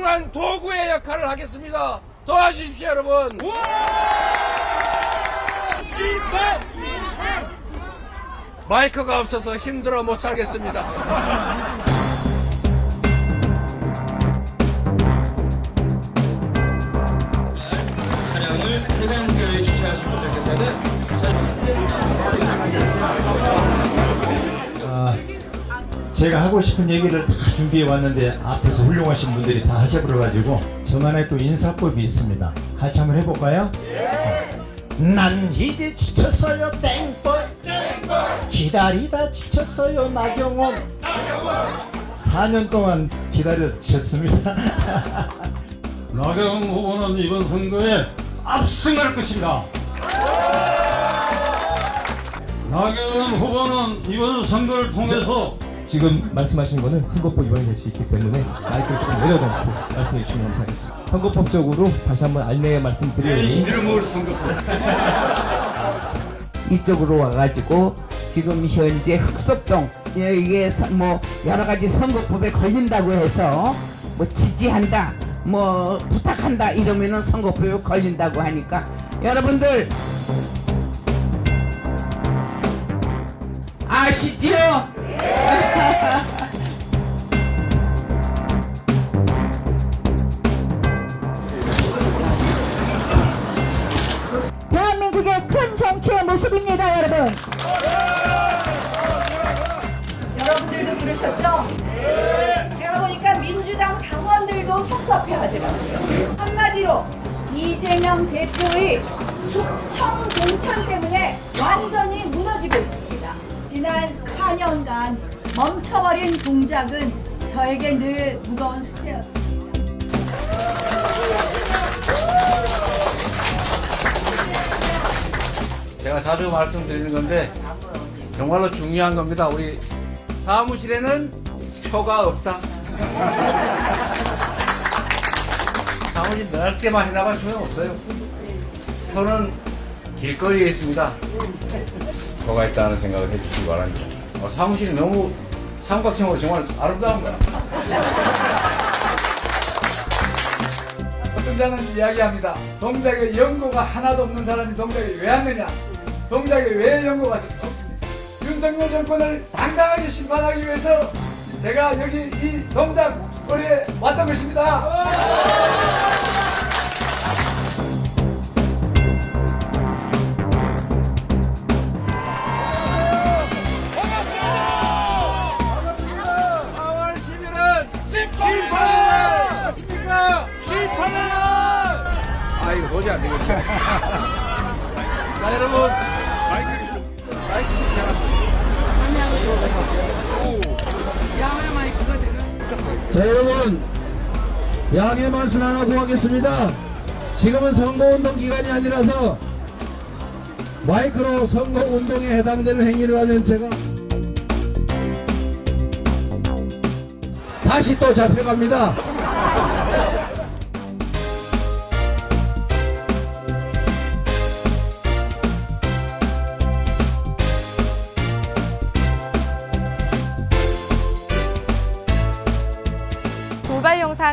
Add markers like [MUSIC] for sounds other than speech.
훌륭한 도구의 역할을 하겠습니다. 도와주십시오, 여러분. 마이크가 없어서 힘들어 못 살겠습니다. 차량을 해당교에 주차하신 분들께서는 제가 하고 싶은 얘기를 다 준비해 왔는데 앞에서 훌륭하신 분들이 다 하셔버려가지고 저만의 또 인사법이 있습니다. 같이 한번 해볼까요? 난 이제 지쳤어요 땡벌 기다리다 지쳤어요 나경원 4년 동안 기다려 지쳤습니다. [LAUGHS] 나경원 후보는 이번 선거에 압승할 것입니다. 나경원 후보는 이번 선거를 통해서 지금 말씀하신 거는 선거법 위반이 될 수 있기 때문에 마이크를 조금 내려놓고 말씀해 주시면 감사하겠습니다. 선거법적으로 다시 한번 안내 말씀드리니 이름을 선거법 [LAUGHS] 이쪽으로 와가지고 지금 현재 흑석동 예, 이게 서- 뭐 여러 가지 선거법에 걸린다고 해서 뭐 지지한다 뭐 부탁한다 이러면은 선거법에 걸린다고 하니까 여러분들 아시죠? [LAUGHS] 대한민국의 큰 정치의 모습입니다, 여러분. 여러분들도 들으셨죠? 제가 보니까 민주당 당원들도 섭섭해 하더라고요. 한마디로 이재명 대표의 숙청 공천 때문에 완전히 무너지고 있습니다. 지난 4년간 멈춰버린 동작은 저에게 늘 무거운 숙제였습니다. 제가 자주 말씀드리는 건데 정말로 중요한 겁니다. 우리 사무실에는 표가 없다. [LAUGHS] 사무실 넓게만 해나갈 수는 없어요. 표는 길거리에 있습니다. 표가 있다는 생각을 해주시기 바랍니다. 어, 사무실이 너무 삼각형으로 정말 아름다운 거야. 어떤 자는 이야기합니다. 동작에 연고가 하나도 없는 사람이 동작에 왜 왔느냐? 동작에 왜 연고가 없습니까? 윤석열 정권을 당당하게 심판하기 위해서 제가 여기 이 동작 거리에 왔던 것입니다 아 이거 도저히 안 되겠네 자 여러분 자 여러분 양해 말씀 하나 구하겠습니다. 지금은 선거운동 기간이 아니라서 마이크로 선거운동에 해당되는 행위를 하면 제가 다시 또 잡혀갑니다.